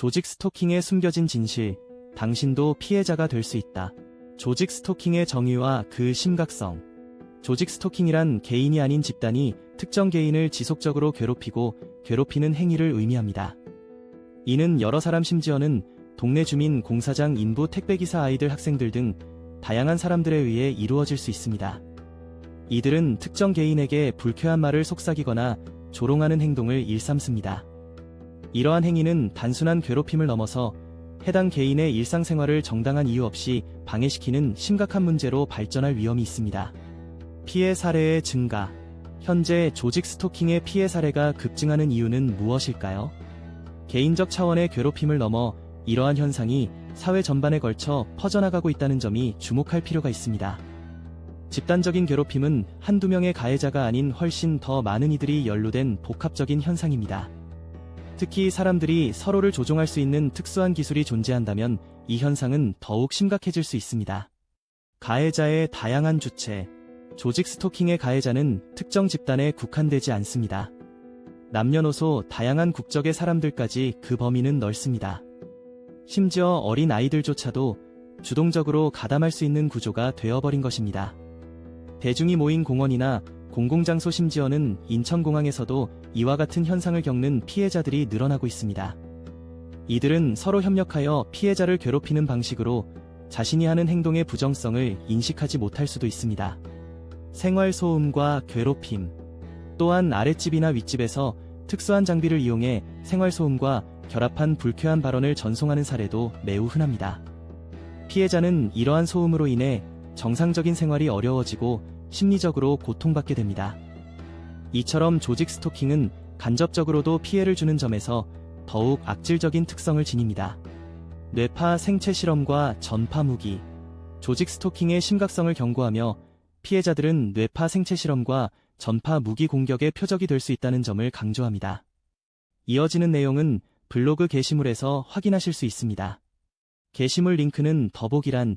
조직 스토킹의 숨겨진 진실, 당신도 피해자가 될 수 있다. 조직 스토킹의 정의와 그 심각성. 조직 스토킹이란 개인이 아닌 집단이 특정 개인을 지속적으로 괴롭히고 괴롭히는 행위를 의미합니다. 이는 여러 사람 심지어는 동네 주민, 공사장, 인부, 택배기사 아이들, 학생들 등 다양한 사람들에 의해 이루어질 수 있습니다. 이들은 특정 개인에게 불쾌한 말을 속삭이거나 조롱하는 행동을 일삼습니다. 이러한 행위는 단순한 괴롭힘을 넘어서 해당 개인의 일상생활을 정당한 이유 없이 방해시키는 심각한 문제로 발전할 위험이 있습니다. 피해 사례의 증가. 현재 조직 스토킹의 피해 사례가 급증하는 이유는 무엇일까요? 개인적 차원의 괴롭힘을 넘어 이러한 현상이 사회 전반에 걸쳐 퍼져나가고 있다는 점이 주목할 필요가 있습니다. 집단적인 괴롭힘은 한두 명의 가해자가 아닌 훨씬 더 많은 이들이 연루된 복합적인 현상입니다. 특히 사람들이 서로를 조종할 수 있는 특수한 기술이 존재한다면 이 현상은 더욱 심각해질 수 있습니다. 가해자의 다양한 주체, 조직 스토킹의 가해자는 특정 집단에 국한되지 않습니다. 남녀노소 다양한 국적의 사람들까지 그 범위는 넓습니다. 심지어 어린 아이들조차도 주동적으로 가담할 수 있는 구조가 되어버린 것입니다. 대중이 모인 공원이나 공공장소 심지어는 인천공항에서도 이와 같은 현상을 겪는 피해자들이 늘어나고 있습니다. 이들은 서로 협력하여 피해자를 괴롭히는 방식으로 자신이 하는 행동의 부정성을 인식하지 못할 수도 있습니다. 생활 소음과 괴롭힘. 또한 아랫집이나 윗집에서 특수한 장비를 이용해 생활 소음과 결합한 불쾌한 발언을 전송하는 사례도 매우 흔합니다. 피해자는 이러한 소음으로 인해 정상적인 생활이 어려워지고 심리적으로 고통받게 됩니다. 이처럼 조직 스토킹은 간접적으로도 피해를 주는 점에서 더욱 악질적인 특성을 지닙니다. 뇌파 생체 실험과 전파 무기, 조직 스토킹의 심각성을 경고하며 피해자들은 뇌파 생체 실험과 전파 무기 공격의 표적이 될 수 있다는 점을 강조합니다. 이어지는 내용은 블로그 게시물에서 확인하실 수 있습니다. 게시물 링크는 더보기란